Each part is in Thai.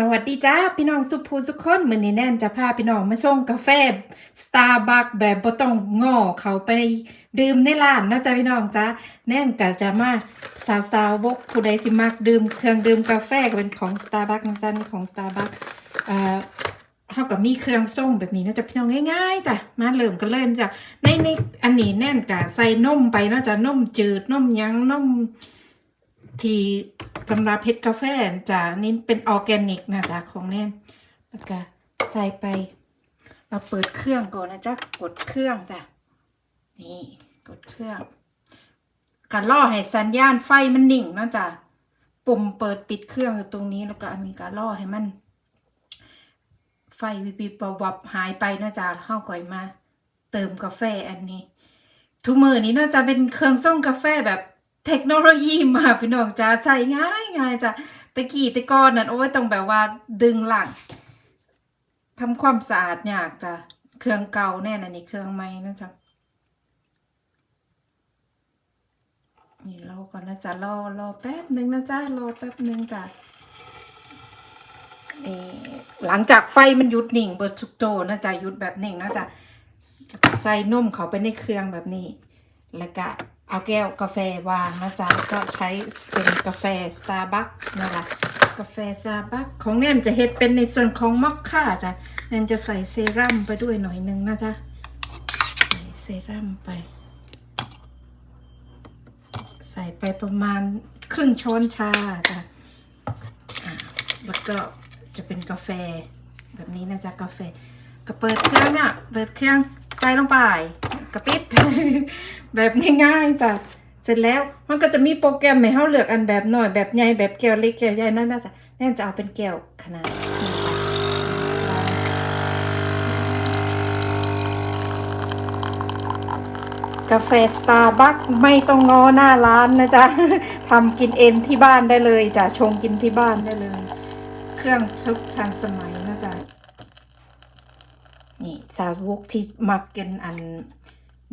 สวัสดีจ้าพี่น้องสุภูสุกคนมือนี้แน่นจะพาพี่น้องมาส่งกาแฟสตาร์บัคแบบบ่ต้องงอเขาไปดื่มในร้านนะจ๊ะพี่น้องจ้าแน่นก็จะมาสาวสาวบกผู้ใดที่มักดื่มเครื่องดื่มกาแฟก็เป็นของ Starbucks นะจ๊ะนี่ของ Starbucks เอ่อเฮาก็มีเครื่องส่งแบบนี้นะจ๊ะพี่น้องง่ายๆจ้ะมาเริ่มกันเลยจ้ะในในอันนี้แน่นก็ใส่นมไปนาะจ้ะนมจืดนมยังนม ที่สำรับเพชรกาแฟจ้ะนี่เป็นออร์แกนิกนะจ๊ะของแน่นแล้วก็ใส่ไป เราเปิดเครื่องก่อนนะจ๊ะกดเครื่องจ้ะนี่กดเครื่องการล่อให้สัญญาณไฟมันนิ่งนะจ๊ะปุ่มเปิดปิดเครื่องอยู่ตรงนี้แล้วก็อันนี้การล่อให้มัน ไฟวิบวิบวับหายไปนะจ๊ะเข้าก่อยมา เติมกาแฟอันนี้ทุกมือนี้น่าจะเป็นเครื่องส่งกาแฟแบบ เทคโนโลยีมาพี่น้องจ้าใช้ง่ายง่ายจ้ะตะกี้ตะก้อนนั่นโอ้ยต้องแบบว่าดึงหลังทำความสะอาดยากจ้ะเครื่องเก่าแน่นะนี่เครื่องใหม่นะจ๊ะนี่รอก่อนนะจ๊ะรอรอแป๊บหนึ่งนะจ๊ะรอแป๊บหนึ่งจ้ะนี่หลังจากไฟมันหยุดนิ่งเบิดสุกโตนะจ๊ะหยุดแบบนิ่งนะจ๊ะใส่นมเขาไปในเครื่องแบบนี้ แล้วก็ เอาแก้วกาแฟวางนะจ๊ะก็ใช้เป็นกาแฟ Starbucks นะคะกาแฟ Starbucks ของแน่นจะเฮ็ดเป็นในส่วนของมอคค่าจ้ะแน่นจะใส่เซรั่มไปด้วยหน่อยนึงนะจ๊ะใส่เซรั่มไป ใส่ไปประมาณครึ่งช้อนชาจ้ะอะแล้วก็จะเป็นกาแฟแบบนี้นะจ๊ะกาแฟก็เปิดเครื่องอะเปิดเครื่องใส่ลงไป กระปิด แบบง่ายๆจ้ะเสร็จแล้วมันก็จะมีโปรแกรมให้เราเลือกอันแบบหน่อยแบบใหญ่แบบแก้วเล็กแก้วใหญ่นั่นน่าจะแน่นจะเอาเป็นแก้วขนาดกาแฟสตาร์บัคไม่ต้องงอหน้าร้านนะจ๊ะทำกินเองที่บ้านได้เลยจ้ะชงกินที่บ้านได้เลย เครื่องชุกทันสมัยนะจ๊ะนี่สาวกที่มักกินอัน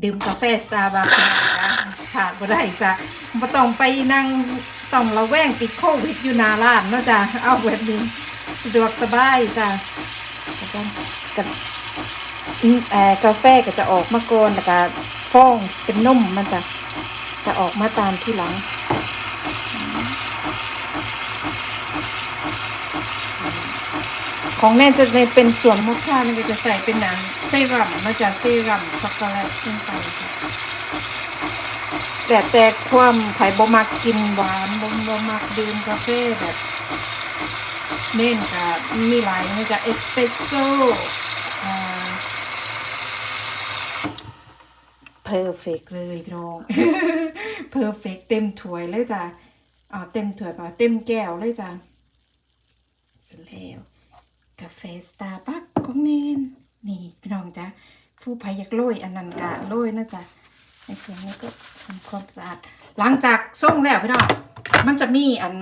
ดื่มกาแฟสตาร์บัคนะจ๊ะขาดบ่ได้จ้ะบ่ต้องไปนั่งต้องระแวงติดโควิดอยู่หนาร้านเนาะจ้ะเอาแบบนี้สะดวกสบายจ้ะแล้วก็กับอืมเอ่อกาแฟก็จะออกมาก่อนแล้วก็ฟองเป็นนมมันจะจะออกมาตามที่หลัง ของแม่จะเป็นส่วนมอคค่ามันก็จะใส่เป็นหนังเซรั่มมาจากเซรั่มช็อกโกแลตขึ้นไปแต่แต่ความไผ่บ่มักกินหวานบ่บ่มักดื่มกาแฟแบบเน่นกับมีหลายนะจ๊ะเอสเปรสโซ่เพอร์เฟกเลยพี่น้องเพอร์เฟกเต็มถ้วยเลยจ้ะอ๋อเต็มถ้วยเปล่าเต็มแก้วเลยจ้ะเสร็จแล้ว กาแฟสตาร์บัคของเนนนี่พี่น้องจ้ะผู้ภัยอยากโรยอันนั้นกะโรยนะจ๊ะในส่วนนี้ก็ทำความสะอาดหลังจากส่งแล้วพี่น้องมันจะมีอัน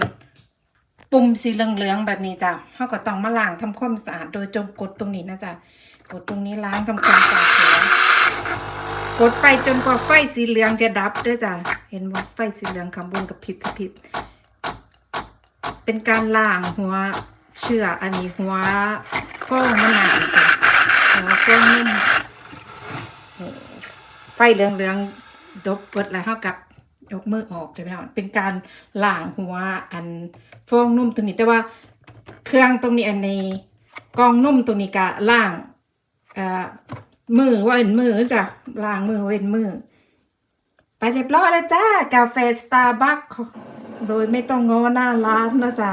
ปุ่มสีเหลืองๆแบบนี้จ้ะเขาก็ต้องมาล้างทำความสะอาดโดยจงกดตรงนี้นะจ๊ะกดตรงนี้ล้างทำความสะอาดกดไปจนกว่าไฟสีเหลืองจะดับด้วยจ้ะเห็นว่าไฟสีเหลืองข้างบนกระพริบกระพริบเป็นการล้างหัว เชื่ออันนี้หัวฟองมันหนาจ้ะหัวฟองนุ่มไฟเหลืองเหลืองๆดบเปิดแล้วเท่ากับยกมือออกใช่ไหมครับเป็นการล้างหัวอันฟองนุ่มตรงนี้แต่ว่าเครื่องตรงนี้อันในกองนุ่มตรงนี้กะล้างเอ่อมือเว้นมือจ้ะล้างมือเว้นมือ ไปเรียบร้อยแล้วจ้ากาแฟสตาร์บัคโดยไม่ต้องงอหน้าร้านนะจ๊ะ